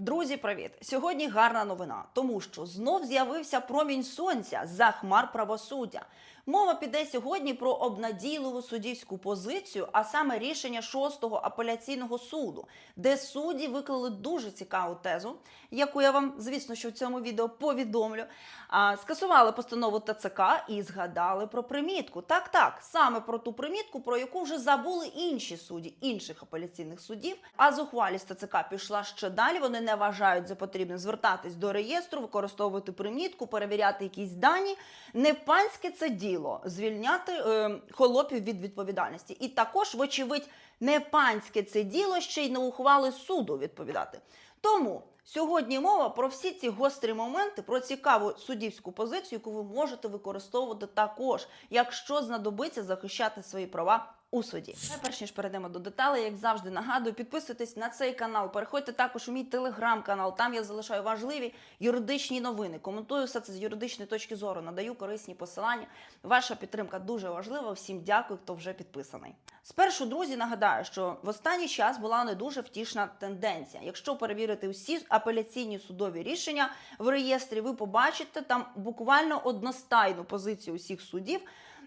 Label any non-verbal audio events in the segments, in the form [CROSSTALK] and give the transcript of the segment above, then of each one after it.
Друзі, привіт! Сьогодні гарна новина, тому що знов з'явився промінь сонця за хмар правосуддя. Мова піде сьогодні про обнадійливу суддівську позицію, а саме рішення шостого апеляційного суду, де судді виклали дуже цікаву тезу, яку я вам, звісно, що в цьому відео повідомлю. А, скасували постанову ТЦК і згадали про примітку. Так, так, саме про ту примітку, про яку вже забули інші судді інших апеляційних судів. А зухвалість ТЦК пішла ще далі. Вони не вважають за потрібне звертатись до реєстру, використовувати примітку, перевіряти якісь дані. Не панське це діло звільняти е, холопів від відповідальності. І також, вочевидь, не панське це діло ще й не ухвали суду відповідати. Тому сьогодні мова про всі ці гострі моменти, про цікаву суддівську позицію, яку ви можете використовувати також, якщо знадобиться захищати свої права. У суді, перш ніж перейдемо до деталей, як завжди нагадую, підписуйтесь на цей канал. Переходьте також у мій телеграм-канал. Там я залишаю важливі юридичні новини. Коментую все це з юридичної точки зору. Надаю корисні посилання. Ваша підтримка дуже важлива. Всім дякую, хто вже підписаний. Спершу, друзі, нагадаю, що в останній час була не дуже втішна тенденція. Якщо перевірити всі апеляційні судові рішення в реєстрі, ви побачите там буквально одностайну позицію усіх судів.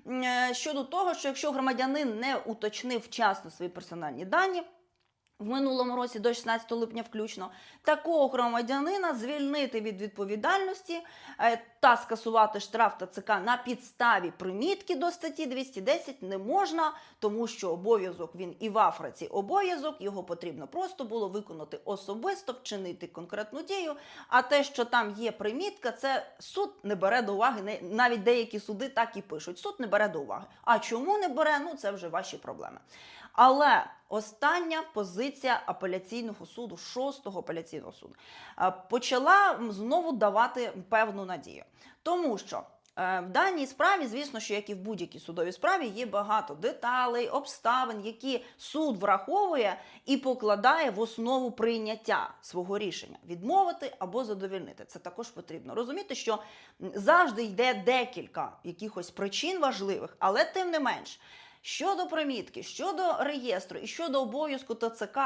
Е, Щодо того, що якщо громадянин не уточнив вчасно свої персональні дані, в минулому році до 16 липня включно такого громадянина звільнити від відповідальності е, та скасувати штраф ТЦК на підставі примітки до статті 210 не можна, тому що обов'язок він і в Африці обов'язок, його потрібно просто було виконати особисто, вчинити конкретну дію. А те, що там є примітка, це суд не бере до уваги. Навіть деякі суди так і пишуть. Суд не бере до уваги. А чому не бере? Ну це вже ваші проблеми. Але остання позиція апеляційного суду, шостого апеляційного суду, е, почала знову давати певну надію. Тому що е, в даній справі, звісно, що як і в будь-якій судовій справі, є багато деталей, обставин, які суд враховує і покладає в основу прийняття свого рішення відмовити або задовільнити. Це також потрібно розуміти, що завжди йде декілька якихось причин важливих, але тим не менш. Щодо примітки, щодо реєстру і щодо обов'язку ТЦК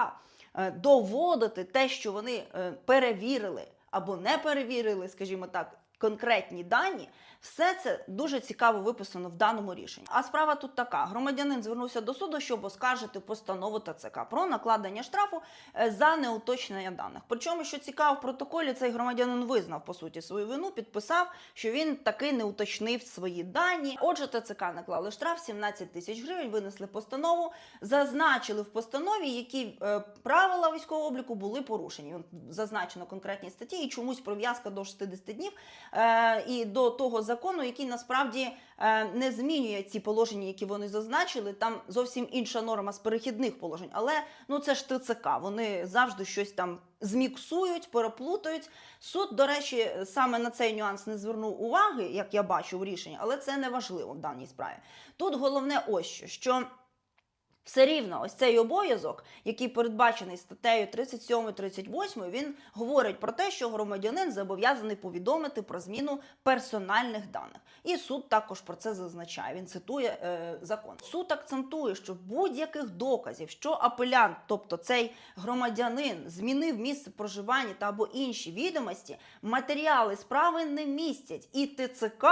е, доводити те, що вони е, перевірили або не перевірили, скажімо так, конкретні дані, все це дуже цікаво виписано в даному рішенні. А справа тут така: громадянин звернувся до суду, щоб оскаржити постанову ТЦК про накладення штрафу е, за неуточнення даних. Причому, що цікаво, в протоколі цей громадянин визнав по суті свою вину, підписав, що він таки не уточнив свої дані. Отже, ТЦК наклали штраф 17 тисяч гривень, винесли постанову, зазначили в постанові, які е, правила військового обліку були порушені. Зазначено конкретні статті і чомусь прив'язка до 60 днів е, і до того закону, який насправді е, не змінює ці положення, які вони зазначили. Там зовсім інша норма з перехідних положень. Але ну це ж ТЦК. Вони завжди щось там зміксують, переплутають. Суд, до речі, саме на цей нюанс не звернув уваги, як я бачу в рішенні, але це не важливо в даній справі. Тут головне ось що. що все рівно, ось цей обов'язок, який передбачений статтею 37-38, він говорить про те, що громадянин зобов'язаний повідомити про зміну персональних даних. І суд також про це зазначає. Він цитує е, закон. Суд акцентує, що будь-яких доказів, що апелянт, тобто цей громадянин, змінив місце проживання та або інші відомості, матеріали справи не містять, і ТЦК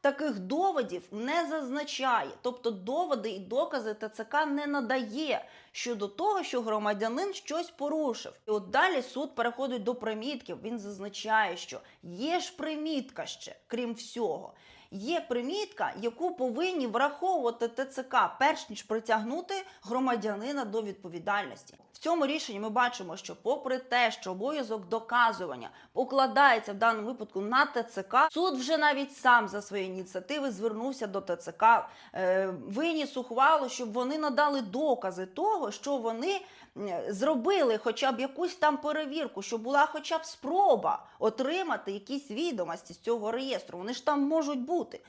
таких доводів не зазначає. Тобто доводи і докази ТЦК не надає щодо того, що громадянин щось порушив. І от далі суд переходить до примітків. Він зазначає, що є ж примітка ще, крім всього. Є примітка, яку повинні враховувати ТЦК, перш ніж притягнути громадянина до відповідальності. В цьому рішенні ми бачимо, що, попри те, що обов'язок доказування покладається в даному випадку на ТЦК, суд вже навіть сам за свої ініціативи звернувся до ТЦК, е, виніс ухвалу, щоб вони надали докази того, що вони е, зробили хоча б якусь там перевірку, щоб була хоча б спроба отримати якісь відомості з цього реєстру. Вони ж там можуть бути.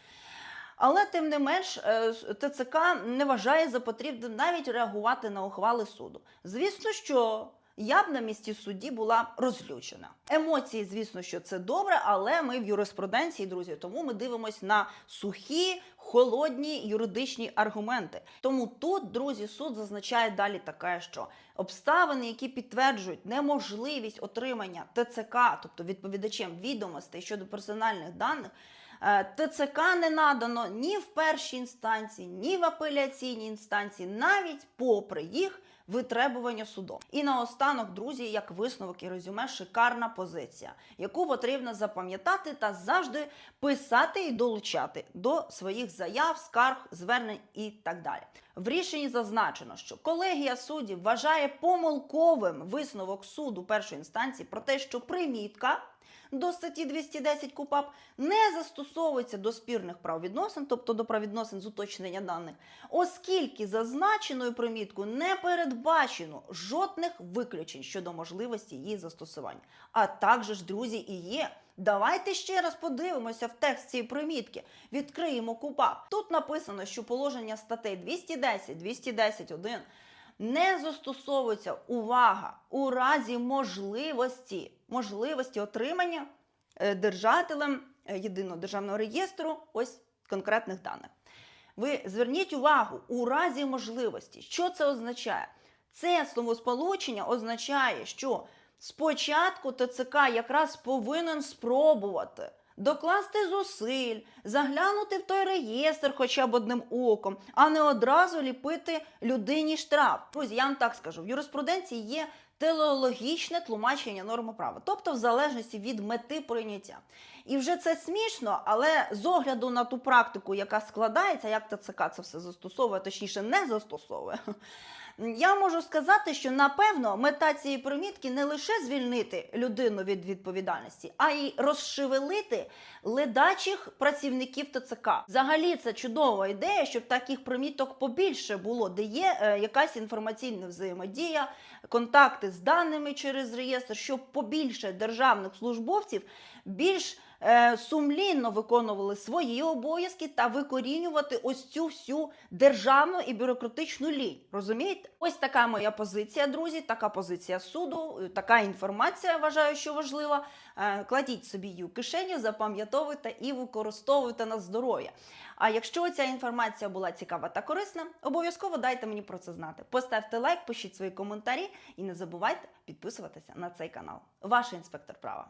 Але тим не менш е, ТЦК не вважає за потрібне навіть реагувати на ухвали суду. Звісно, що я б на місці судді була розлючена. Емоції, звісно, що це добре, але ми в юриспруденції, друзі, тому ми дивимося на сухі, холодні юридичні аргументи. Тому тут, друзі, суд зазначає далі таке, що обставини, які підтверджують неможливість отримання ТЦК, тобто відповідачем відомостей щодо персональних даних. Е, ТЦК не надано ні в першій інстанції, ні в апеляційній інстанції, навіть попри їх витребування судом. І наостанок, друзі, як висновок і резюме, шикарна позиція, яку потрібно запам'ятати та завжди писати і долучати до своїх заяв, скарг, звернень і так далі. В рішенні зазначено, що колегія суддів вважає помилковим висновок суду першої інстанції про те, що примітка до статті 210 КУПАП не застосовується до спірних правовідносин, тобто до правовідносин з уточнення даних, оскільки зазначеною приміткою не передбачено жодних виключень щодо можливості її застосування. А також, ж, друзі, і є. Давайте ще раз подивимося в текст цієї примітки. Відкриємо КУПАП. Тут написано, що положення статей 210, 210.1 не застосовується увага у разі можливості, можливості отримання е, держателем е, єдиного державного реєстру ось конкретних даних. Ви зверніть увагу у разі можливості. Що це означає? Це словосполучення означає, що спочатку ТЦК якраз повинен спробувати докласти зусиль, заглянути в той реєстр хоча б одним оком, а не одразу ліпити людині штраф. Друзі, я вам так скажу: в юриспруденції є телеологічне тлумачення норми права, тобто в залежності від мети прийняття. І вже це смішно, але з огляду на ту практику, яка складається, як ТЦК це все застосовує, точніше не застосовує. [LAUGHS] Я можу сказати, що напевно мета цієї примітки не лише звільнити людину від відповідальності, а й розшевелити ледачих працівників ТЦК. Взагалі це чудова ідея, щоб таких приміток побільше було, де є е, якась інформаційна взаємодія, контакти з даними через реєстр, щоб побільше державних службовців більш сумлінно виконували свої обов'язки та викорінювати ось цю всю державну і бюрократичну лінь. Розумієте? Ось така моя позиція, друзі, така позиція суду, е, така інформація вважаю, що важлива. Е, Кладіть собі її у кишеню, запам'ятовуйте і використовуйте на здоров'я. А якщо ця інформація була цікава та корисна, обов'язково дайте мені про це знати. Поставте лайк, пишіть свої коментарі і не забувайте підписуватися на цей канал. Ваш інспектор права.